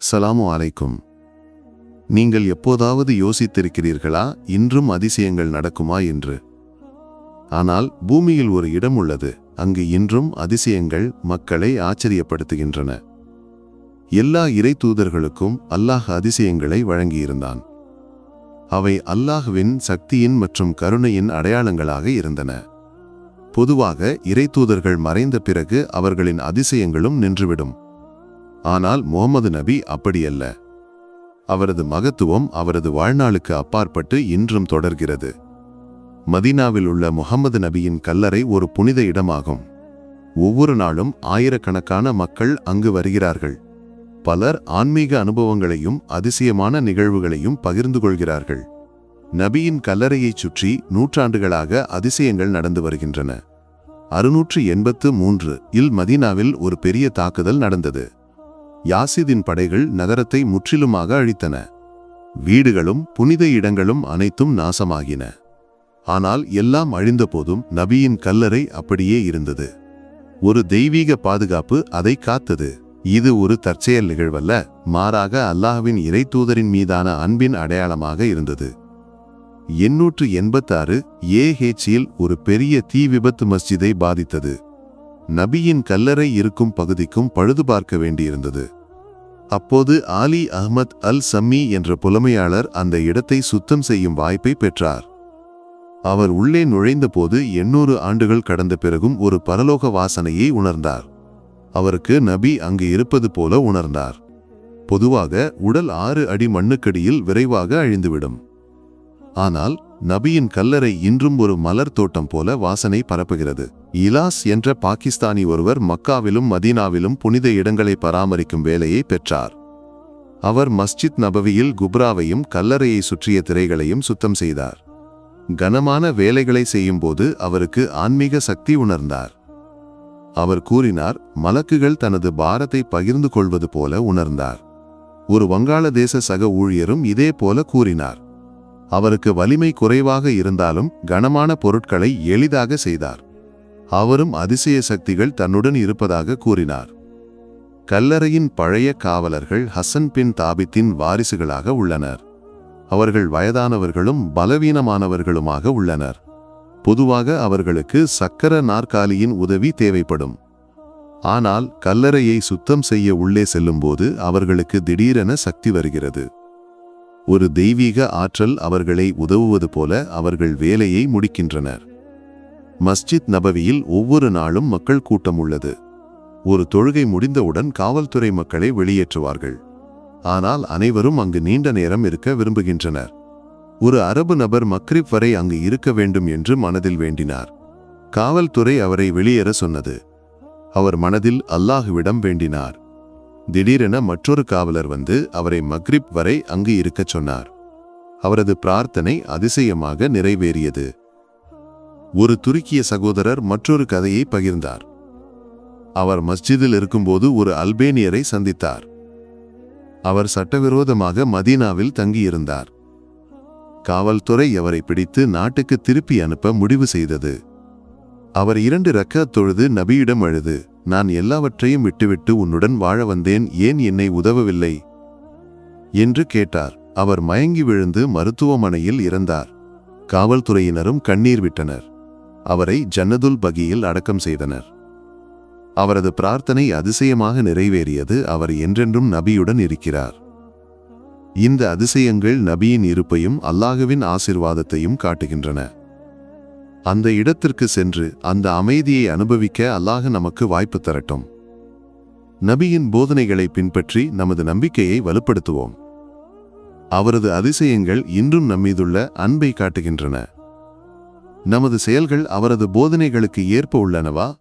சலாமு அலைக்கும். நீங்கள் எப்போதாவது யோசித்திருக்கிறீர்களா? இன்றும் அதிசயங்கள் நடக்குமா என்று. ஆனால் பூமியில் ஒரு இடம் உள்ளது. அங்கு இன்றும் அதிசயங்கள் மக்களை ஆச்சரியப்படுத்துகின்றன. எல்லா இறை தூதர்களுக்கும் அல்லாஹ் அதிசயங்களை வழங்கியிருந்தான். அவை அல்லாஹ்வின் சக்தியின் மற்றும் கருணையின் அடையாளங்களாக இருந்தன. பொதுவாக இறை தூதர்கள் மறைந்த பிறகு அவர்களின் அதிசயங்களும் நின்றுவிடும். ஆனால் முகமது நபி அப்படியல்ல. அவரது மகத்துவம் அவரது வாழ்நாளுக்கு அப்பாற்பட்டு இன்றும் தொடர்கிறது. மதீனாவில் உள்ள முகமது நபியின் கல்லறை ஒரு புனித இடமாகும். ஒவ்வொரு நாளும் ஆயிரக்கணக்கான மக்கள் அங்கு வருகிறார்கள். பலர் ஆன்மீக அனுபவங்களையும் அதிசயமான நிகழ்வுகளையும் பகிர்ந்து கொள்கிறார்கள். நபியின் கல்லறையைச் சுற்றி நூற்றாண்டுகளாக அதிசயங்கள் நடந்து வருகின்றன. அறுநூற்று எண்பத்து மூன்று இல் மதீனாவில் ஒரு பெரிய தாக்குதல் நடந்தது. யாசிதின் படைகள் நகரத்தை முற்றிலுமாக அழித்தன. வீடுகளும் புனித இடங்களும் அனைத்தும் நாசமாகின. ஆனால் எல்லாம் அழிந்தபோதும் நபியின் கல்லறை அப்படியே இருந்தது. ஒரு தெய்வீக பாதுகாப்பு அதை காத்தது. இது ஒரு தற்செயல் நிகழ்வல்ல மாறாக அல்லாஹ்வின் இறை தூதரின் மீதான அன்பின் அடையாளமாக இருந்தது. எண்ணூற்று எண்பத்தாறு ஏஹெச்சியில் ஒரு பெரிய தீ விபத்து மஸ்ஜிதை பாதித்தது. நபியின் கல்லறை இருக்கும் பகுதிக்கும் பழுது பார்க்க வேண்டியிருந்தது. அப்போது ஆலி அஹ்மத் அல் சம்மி என்ற புலமையாளர் அந்த இடத்தை சுத்தம் செய்யும் வாய்ப்பை பெற்றார். அவர் உள்ளே நுழைந்தபோது எண்ணூறு ஆண்டுகள் கடந்த பிறகும் ஒரு பரலோக வாசனையை உணர்ந்தார். அவருக்கு நபி அங்கு இருப்பது போல உணர்ந்தார். பொதுவாக உடல் ஆறு அடி மண்ணுக்கடியில் விரைவாக அழிந்துவிடும். ஆனால் நபியின் கல்லறை இன்றும் ஒரு மலர் தோட்டம் போல வாசனை பரப்புகிறது. இலாஸ் என்ற பாகிஸ்தானி ஒருவர் மக்காவிலும் மதீனாவிலும் புனித இடங்களை பராமரிக்கும் வேலையை பெற்றார். அவர் மஸ்ஜித் நபவியில் குப்ராவையும் கல்லறையை சுற்றிய திரைகளையும் சுத்தம் செய்தார். கனமான வேலைகளை செய்யும்போது அவருக்கு ஆன்மீக சக்தி உணர்ந்தார். அவர் கூறினார் மலக்குகள் தனது பாரத்தை பகிர்ந்து கொள்வது போல உணர்ந்தார். ஒரு வங்காளதேச சக ஊழியரும் இதே போல கூறினார். அவருக்கு வலிமை குறைவாக இருந்தாலும் கனமான பொருட்களை எளிதாக செய்தார். அவரும் அதிசய சக்திகள் தன்னுடன் இருப்பதாக கூறினார். கல்லறையின் பழைய காவலர்கள் ஹசன் பின் தாபித்தின் வாரிசுகளாக உள்ளனர். அவர்கள் வயதானவர்களும் பலவீனமானவர்களுமாக உள்ளனர். பொதுவாக அவர்களுக்கு சக்கர நாற்காலியின் உதவி தேவைப்படும். ஆனால் கல்லறையை சுத்தம் செய்ய உள்ளே செல்லும்போது அவர்களுக்கு திடீரென சக்தி வருகிறது. ஒரு தெய்வீக ஆற்றல் அவர்களை உதவுவது போல அவர்கள் வேலையை முடிக்கின்றனர். மஸ்ஜித் நபவியில் ஒவ்வொரு நாளும் மக்கள் கூட்டம் உள்ளது. ஒரு தொழுகை முடிந்தவுடன் காவல்துறை மக்களை வெளியேற்றுவார்கள். ஆனால் அனைவரும் அங்கு நீண்ட நேரம் இருக்க விரும்புகின்றனர். ஒரு அரபு நபர் மக்ரிப் வரை அங்கு இருக்க வேண்டும் என்று மனதில் வேண்டினார். காவல்துறை அவரை வெளியேற சொன்னது. அவர் மனதில் அல்லாஹுவிடம் வேண்டினார். திடீரென மற்றொரு காவலர் வந்து அவரை மக்ரிப் வரை அங்கு இருக்கச் சொன்னார். அவரது பிரார்த்தனை அதிசயமாக நிறைவேறியது. ஒரு துருக்கிய சகோதரர் மற்றொரு கதையை பகிர்ந்தார். அவர் மஸ்ஜிதில் இருக்கும்போது ஒரு அல்பேனியரை சந்தித்தார். அவர் சட்டவிரோதமாக மதீனாவில் தங்கியிருந்தார். காவல்துறை அவரை பிடித்து நாட்டுக்கு திருப்பி அனுப்ப முடிவு செய்தது. அவர் இரண்டு ரக்கத் தொழுது நபியிடம் அழுது நான் எல்லாவற்றையும் விட்டுவிட்டு உன்னுடன் வாழ வந்தேன் ஏன் என்னை உதவவில்லை? என்று கேட்டார். அவர் மயங்கி விழுந்து மருத்துவமனையில் இறந்தார். காவல்துறையினரும் கண்ணீர் விட்டனர். அவரை ஜன்னதுல் பகியில் அடக்கம் செய்தனர். அவரது பிரார்த்தனை அதிசயமாக நிறைவேறியது. அவர் என்றென்றும் நபியுடன் இருக்கிறார். இந்த அதிசயங்கள் நபியின் இருப்பையும் அல்லாஹுவின் ஆசிர்வாதத்தையும் காட்டுகின்றன. அந்த இடத்திற்கு சென்று அந்த அமைதியை அனுபவிக்க அல்லாஹ் நமக்கு வாய்ப்பு தரட்டும். நபியின் போதனைகளை பின்பற்றி நமது நம்பிக்கையை வலுப்படுத்துவோம். அவரது அதிசயங்கள் இன்றும் நம்மீதுள்ள அன்பை காட்டுகின்றன. நமது செயல்கள் அவரது போதனைகளுக்கு ஏற்ப உள்ளனவா?